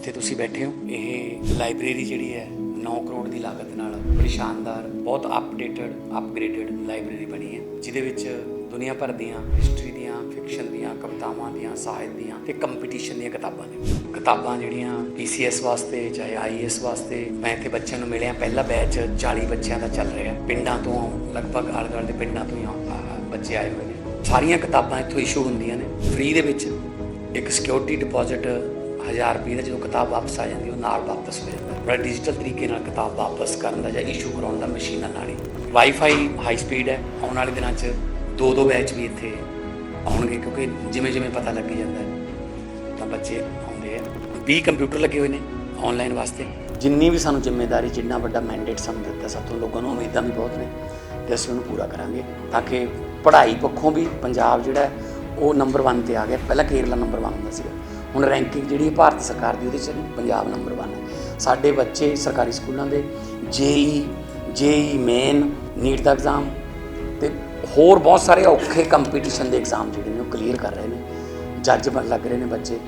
ਜਿੱਥੇ ਤੁਸੀਂ ਬੈਠੇ ਹੋ, ਇਹ ਲਾਇਬ੍ਰੇਰੀ ਜਿਹੜੀ ਹੈ 9 ਕਰੋੜ ਦੀ ਲਾਗਤ ਨਾਲ ਬੜੀ ਸ਼ਾਨਦਾਰ, ਬਹੁਤ ਅਪਡੇਟਡ ਅਪਗ੍ਰੇਡਡ ਲਾਇਬ੍ਰੇਰੀ ਬਣੀ ਹੈ, ਜਿਹਦੇ ਵਿੱਚ ਦੁਨੀਆ ਭਰ ਦੀਆਂ ਹਿਸਟਰੀ ਦੀਆਂ ਫਿਕਸ਼ਨ ਦੀਆਂ, ਕਵਿਤਾਵਾਂ ਦੀਆਂ, ਸਾਹਿਤ ਦੀਆਂ ਤੇ ਕੰਪੀਟੀਸ਼ਨ ਦੀਆਂ ਕਿਤਾਬਾਂ ਨੇ। ਕਿਤਾਬਾਂ ਜਿਹੜੀਆਂ ਪੀਸੀਐਸ ਵਾਸਤੇ, ਚਾਹੇ ਆਈਐਸ ਵਾਸਤੇ, ਮੈਂ ਇੱਥੇ ਬੱਚਿਆਂ ਨੂੰ ਮਿਲਿਆ, ਪਹਿਲਾ ਬੈਚ 40 ਬੱਚਿਆਂ ਦਾ ਚੱਲ ਰਿਹਾ। ਪਿੰਡਾਂ ਤੋਂ ਲਗਭਗ ਆਲੇ ਦੁਆਲੇ ਦੇ ਪਿੰਡਾਂ ਤੋਂ ਹੀ ਆ- ਬੱਚੇ ਆਏ ਹੋਏ ਨੇ। ਸਾਰੀਆਂ ਕਿਤਾਬਾਂ ਇੱਥੋਂ ਇਸ਼ੂ ਹੁੰਦੀਆਂ ਨੇ। ਫ੍ਰੀ ਦੇ ਵਿੱਚ ਇੱਕ ਸਿਕਿਉਰਿਟੀ ਡਿਪੋਜ਼ਿਟ 1000 ਰੁਪਏ ਦਾ ਜਦੋਂ ਕਿਤਾਬ ਵਾਪਸ ਆ ਜਾਂਦੀ, ਉਹ ਨਾਲ ਵਾਪਸ ਹੋ ਜਾਂਦਾ। ਬੜਾ ਡਿਜੀਟਲ ਤਰੀਕੇ ਨਾਲ ਕਿਤਾਬ ਵਾਪਸ ਕਰਨ ਦਾ ਜਾਂ ਇਸ਼ੂ ਕਰਾਉਣ ਦਾ ਮਸ਼ੀਨਾਂ ਨਾਲ। ਹੀ ਵਾਈਫਾਈ ਹਾਈ ਸਪੀਡ ਹੈ, ਆਉਣ ਵਾਲੇ ਦਿਨਾਂ 'ਚ ਦੋ ਦੋ ਬੈਚ ਵੀ ਇੱਥੇ ਆਉਣਗੇ, ਕਿਉਂਕਿ ਜਿਵੇਂ ਜਿਵੇਂ ਪਤਾ ਲੱਗ ਜਾਂਦਾ ਹੈ ਤਾਂ ਬੱਚੇ ਆਉਂਦੇ ਆ। 20 ਕੰਪਿਊਟਰ ਲੱਗੇ ਹੋਏ ਨੇ ਆਨਲਾਈਨ ਵਾਸਤੇ। ਜਿੰਨੀ ਵੀ ਸਾਨੂੰ ਜ਼ਿੰਮੇਵਾਰੀ, ਜਿੰਨਾ ਵੱਡਾ ਮੈਂਡੇਟ ਸਾਨੂੰ ਦਿੱਤਾ, ਸਭ ਤੋਂ ਲੋਕਾਂ ਨੂੰ ਉਮੀਦਾਂ ਵੀ ਬਹੁਤ ਨੇ ਤੇ ਅਸੀਂ ਉਹਨੂੰ ਪੂਰਾ ਕਰਾਂਗੇ। ਤਾਂ ਕਿ ਪੜ੍ਹਾਈ ਪੱਖੋਂ ਵੀ ਪੰਜਾਬ ਜਿਹੜਾ ਉਹ ਨੰਬਰ 1 ਤੇ ਆ ਗਿਆ। ਪਹਿਲਾਂ ਕੇਰਲਾ ਨੰਬਰ 1 ਹੁੰਦਾ ਸੀਗਾ। ਹੁਣ ਰੈਂਕਿੰਗ ਜਿਹੜੀ ਹੈ ਭਾਰਤ ਸਰਕਾਰ ਦੀ, ਉਹਦੇ 'ਚ ਪੰਜਾਬ ਨੰਬਰ 1 ਹੈ। ਸਾਡੇ ਬੱਚੇ ਸਰਕਾਰੀ ਸਕੂਲਾਂ ਦੇ, ਜੇਈ ਜੇਈ ਮੇਨ ਨੀਟ ਦਾ ਐਗਜ਼ਾਮ ਤੇ ਹੋਰ ਬਹੁਤ ਸਾਰੇ ਔਖੇ ਕੰਪੀਟੀਸ਼ਨ ਦੇ ਐਗਜ਼ਾਮ ਜਿਹੜੇ ਨੇ, ਉਹ ਕਲੀਅਰ ਕਰ ਰਹੇ ਨੇ। ਜੱਜ ਬਣ ਲੱਗ ਰਹੇ ਨੇ ਬੱਚੇ।